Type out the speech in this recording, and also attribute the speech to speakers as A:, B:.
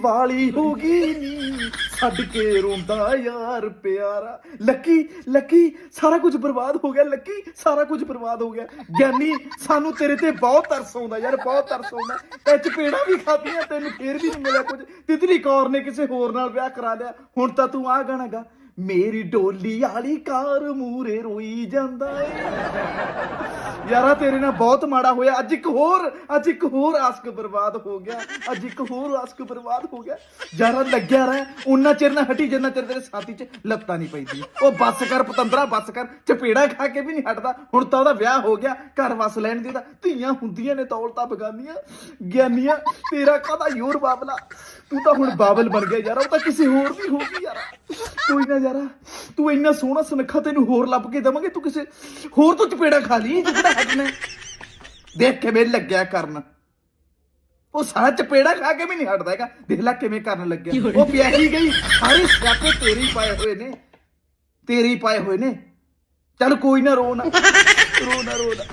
A: ਵਾਲੀ ਹੋ ਗਈ ਨੀ। ਛੱਡ ਕੇ ਰੋਂਦਾ ਯਾਰ ਪਿਆਰਾ। ਲੱਕੀ ਲੱਕੀ, ਸਾਰਾ ਕੁਝ ਬਰਬਾਦ ਹੋ ਗਿਆ, ਲੱਕੀ, ਸਾਰਾ ਕੁਝ ਬਰਬਾਦ ਹੋ ਗਿਆ। ਗਿਆਨੀ, ਸਾਨੂੰ ਤੇਰੇ ਤੇ ਬਹੁਤ ਤਰਸ ਆਉਂਦਾ ਯਾਰ, ਬਹੁਤ ਤਰਸ ਆਉਂਦਾ। ਤੇ ਚਪੇੜਾ ਵੀ ਖਾਧੀਆਂ, ਤੈਨੂੰ ਫੇਰ ਵੀ ਨਹੀਂ ਮਿਲਿਆ ਕੁਝ। ਤਿਤਲੀ ਕੌਰ ਨੇ ਕਿਸੇ ਹੋਰ ਨਾਲ ਵਿਆਹ ਕਰਾ ਲਿਆ। ਹੁਣ ਤਾਂ ਤੂੰ ਆ ਗਾਣਾ ਗਾ। ਮੇਰੀ ਡੋਲੀ ਵਾਲੀ ਕਾਰ ਮੂਰੇ ਰੋਈ ਜਾਂਦਾ ਏ। ਯਾਰਾ ਤੇਰੇ ਨਾਲ ਬਹੁਤ ਮਾੜਾ ਹੋਇਆ। ਅੱਜ ਇੱਕ ਹੋਰ, ਅੱਜ ਇੱਕ ਹੋਰ ਆਸਕ ਬਰਬਾਦ ਹੋ ਗਿਆ। ਅੱਜ ਇੱਕ ਹੋਰ ਆਸਕ ਬਰਬਾਦ ਹੋ ਗਿਆ। ਯਾਰਾ ਲੱਗਿਆ ਰਹਿ। ਉਹਨਾਂ ਚਿਰ ਨਾ ਹਟੀ, ਜਿੰਨਾ ਚਿਰ ਤੇਰੇ ਸਾਥੀ 'ਚ ਲੱਤਾਂ ਨਹੀਂ ਪੈਂਦੀ ਉਹ ਬੱਸ ਕਰ ਪਤੰਦਰਾ, ਬੱਸ ਕਰ। ਚਪੇੜਾ ਖਾ ਕੇ ਵੀ ਨਹੀਂ ਹਟਦਾ। ਹੁਣ ਤਾਂ ਉਹਦਾ ਵਿਆਹ ਹੋ ਗਿਆ। ਘਰ ਵਸ ਲੈਣ ਦੀ ਤਾਂ ਧੀਆਂ ਹੁੰਦੀਆਂ ਨੇ ਦੌਲਤਾਂ ਬਗਾਨੀਆਂ। ਗਿਆਨੀਆਂ, ਤੇਰਾ ਕਾਹਦਾ ਯੂਰ ਬਾਬਲਾ? ਤੂੰ ਤਾਂ ਹੁਣ ਬਾਬਲ ਬਣ ਗਿਆ ਯਾਰਾ। ਉਹ ਤਾਂ ਕਿਸੇ ਹੋਰ ਦੀ ਹੋ ਗਈ ਯਾਰਾ। ਕੋਈ ਨਾ ਯਾਰਾ ਤੂੰ ਇੰਨਾ ਸੋਹਣਾ ਸੁਨੱਖਾ ਤੈਨੂੰ ਹੋਰ ਲੱਭ ਕੇ ਦਵਾਂਗੇ ਤੂੰ ਕਿਸੇ ਹੋਰ ਤੋਂ ਚਪੇੜਾ ਖਾ ਲਈ ਜਿਹੜਾ ਹਟਣਾ ਦੇਖ ਕਿਵੇਂ ਲੱਗਿਆ ਕਰਨ। ਉਹ ਸਾਰਾ ਚਪੇੜਾ ਖਾ ਕੇ ਵੀ ਨਹੀਂ ਹਟਦਾ ਹੈਗਾ। ਦੇਖ ਲੈ ਕਿਵੇਂ ਕਰਨ ਲੱਗਿਆ। ਉਹ ਪਿਆਰੀ ਗਈ। ਸਾਰੇ ਸਿਆਪੇ ਤੇਰੇ ਹੀ ਪਾਏ ਹੋਏ ਨੇ। ਤੇਰੇ ਹੀ ਪਾਏ ਹੋਏ ਨੇ। ਚੱਲ ਕੋਈ ਨਾ ਰੋ ਨਾ। ਰੋ ਨਾ ਰੋ ਨਾ।